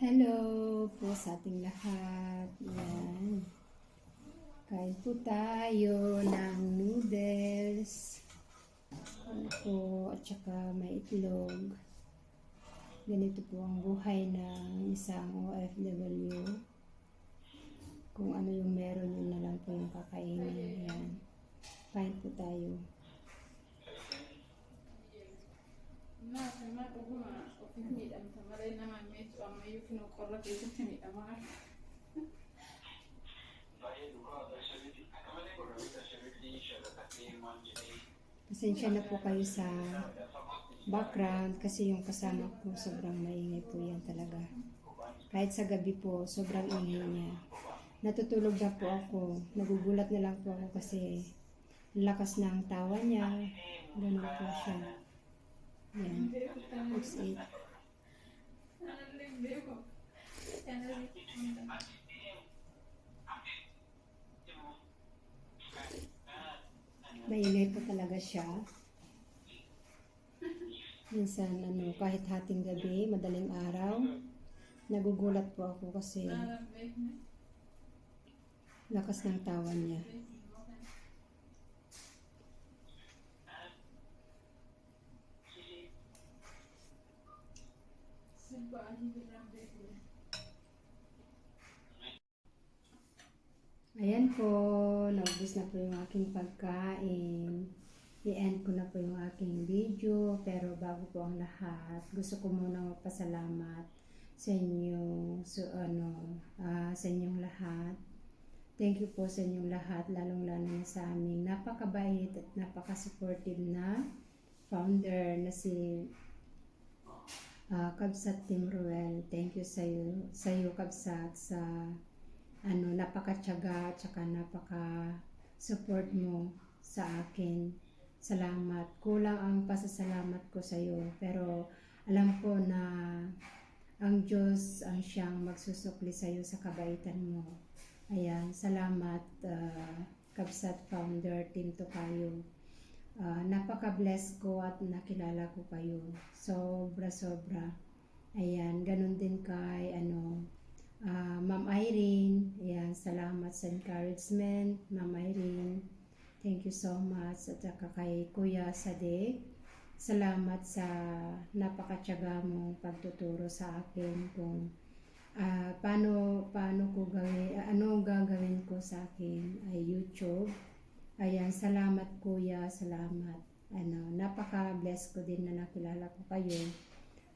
Hello po sa ating lahat. Yan. Kain po tayo ng noodles. Ano po, at saka may itlog. Ganito po ang buhay ng isang OFW. Kung ano yung meron, yun na lang po yung kakainin. Yan. Kain po tayo. Ma, ma, ofitti miidhamta malee nama miidhu ammayyuu fi qorra keessatti miidhama. Pasensya na po kayo sa background kasi yung kasama ko sobrang maingay po yan talaga. Kahit sa gabi po, sobrang ingay niya. Natutulog na po ako. Nagugulat na lang po ako kasi lakas ng tawa niya. Ganun po siya. Yan. That's it. Maingay po talaga siya. Minsan, ano, kahit hating gabi, madaling araw, nagugulat po ako kasi lakas ng tawa niya. Ayan po, naubos na po yung aking pagkain. I-end ko na po yung aking video, pero bago po ang lahat, gusto ko muna magpasalamat sa inyo, so, ano, ah, sa inyong lahat. Thank you po sa inyong lahat, lalong-lalo na sa aming napakabait at napaka-supportive na founder na si ah, Kabsat Tim Ruel. Thank you sa iyo, sa iyo Kabsat, sa ano, napakatyaga at saka napaka-support mo sa akin. Salamat. Kulang ang pasasalamat ko sa iyo. Pero alam ko na ang Diyos ang siyang magsusukli sa iyo sa kabaitan mo. Ayan, salamat uh, Kabsat Founder Team Tokayo. Uh, napaka-bless ko at nakilala ko kayo. Sobra-sobra. Ayan, ganun din kay ano, Ah, Ma'am Irene, ayan, salamat sa encouragement, Ma'am Irene. Thank you so much. At saka kay Kuya Sade, salamat sa napakatyaga mong pagtuturo sa akin kung ah, paano, paano ko gawin, ah, ano gagawin ko sa akin ay YouTube. Ayan, salamat Kuya, salamat. Ano, napaka-bless ko din na nakilala ko kayo.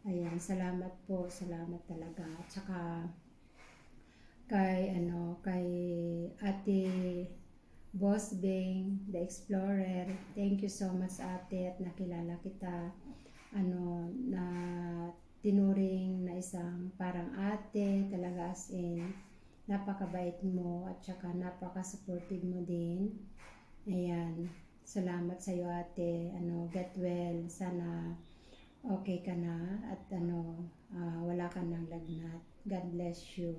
Ayan, salamat po, salamat talaga. At saka, kay ano kay Ate Boss Beng, the Explorer. Thank you so much ate at nakilala kita ano na tinuring na isang parang ate talaga as in napakabait mo at saka napaka-supportive mo din. Ayan. Salamat sa iyo ate. Ano, get well. Sana okay ka na at ano, ah, wala ka nang lagnat. God bless you.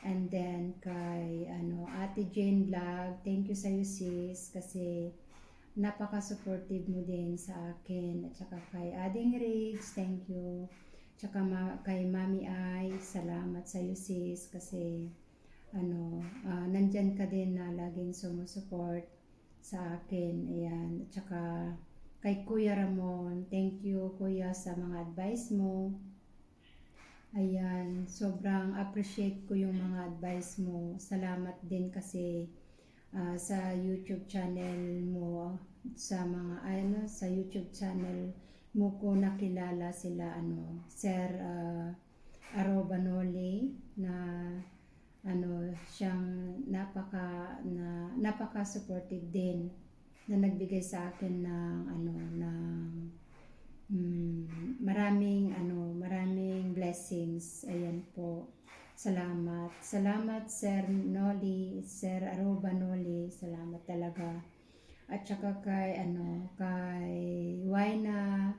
And then kay ano Ate Jane Vlog, thank you sa iyo sis kasi napaka-supportive mo din sa akin at saka kay Ading Riggs, thank you. Tsaka ma- kay Mami Ai, salamat sa iyo sis kasi ano, ah, nandyan ka din na laging sumusupport sa akin. Ayan. At saka kay Kuya Ramon, thank you Kuya sa mga advice mo. Ayan, sobrang appreciate ko yung mga advice mo. Salamat din kasi ah, sa YouTube channel mo, sa mga ano, sa YouTube channel mo ko nakilala sila ano, Sir uh, Arobanoli na ano siyang napaka na napaka supportive din na nagbigay sa akin ng ano ng mm, maraming ano maraming blessings. Ayan po. Salamat. Salamat Sir Noli Sir Aruba Noli. Salamat talaga. At saka kay ano kay Waina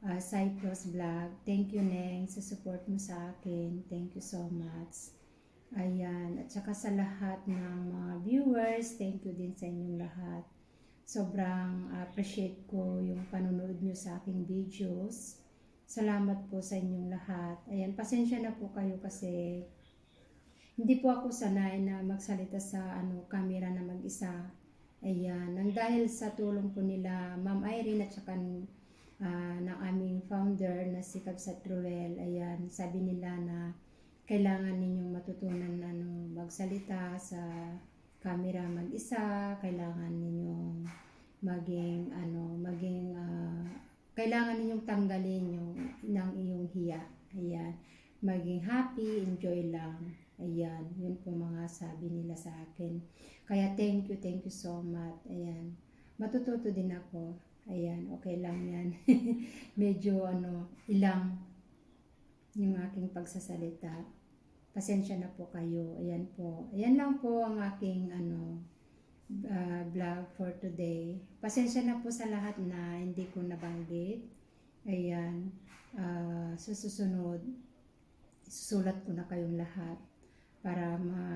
uh, Cyprus Vlog. Thank you Neng sa support mo sa akin. Thank you so much Ayan, at saka sa lahat ng mga viewers, thank you din sa inyong lahat. Sobrang appreciate ko yung panonood nyo sa aking videos. Salamat po sa inyong lahat. Ayan, pasensya na po kayo kasi hindi po ako sanay na magsalita sa ano camera na mag-isa. Ayan, nang dahil sa tulong po nila Ma'am Irene at saka ah, ng aming founder na si Kabsat Ruel, ayan, sabi nila na kailangan ninyong matutunan magsalita sa camera mag-isa, kailangan ninyong maging ano, maging ah, kailangan ninyong tanggalin yung ng iyong hiya. Ayan. Maging happy, enjoy lang. Ayan, yun po mga sabi nila sa akin. Kaya thank you, thank you so much. Ayan. Matututo din ako. Ayan, okay lang yan. Medyo ano, ilang yung aking pagsasalita. Pasensya na po kayo. Ayan po. Ayan lang po ang aking ano, uh, vlog for today. Pasensya na po sa lahat na hindi ko nabanggit. Ayan. Uh, sa susunod, susulat ko na kayong lahat para ma,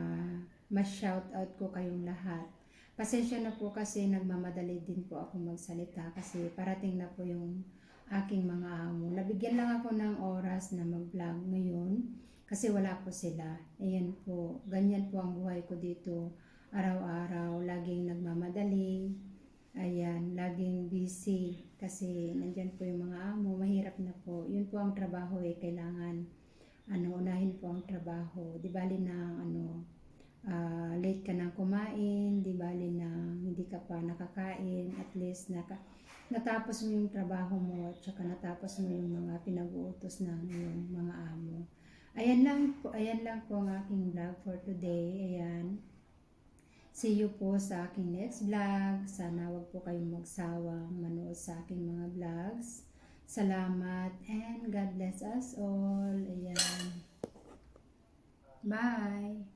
ma-shout out ko kayong lahat. Pasensya na po kasi nagmamadali din po ako magsalita kasi parating na po yung aking mga amo. Nabigyan lang ako ng oras na mag-vlog ngayon kasi wala po sila. Ayan po, ganyan po ang buhay ko dito araw-araw, laging nagmamadali, ayan, laging busy, kasi nandyan po yung mga amo, mahirap na po. Yun po ang trabaho eh, kailangan, ano, unahin po ang trabaho. Di bali na, ano, ah, late ka nang kumain, di bali na hindi ka pa nakakain, at least naka, natapos mo yung trabaho mo, at saka natapos mo yung mga pinag-uutos ng yung mga amo. Ayan lang po, ayan lang po ang aking vlog for today. Ayan. See you po sa aking next vlog. Sana wag po kayong magsawang manood sa aking mga vlogs. Salamat and God bless us all. Ayan. Bye!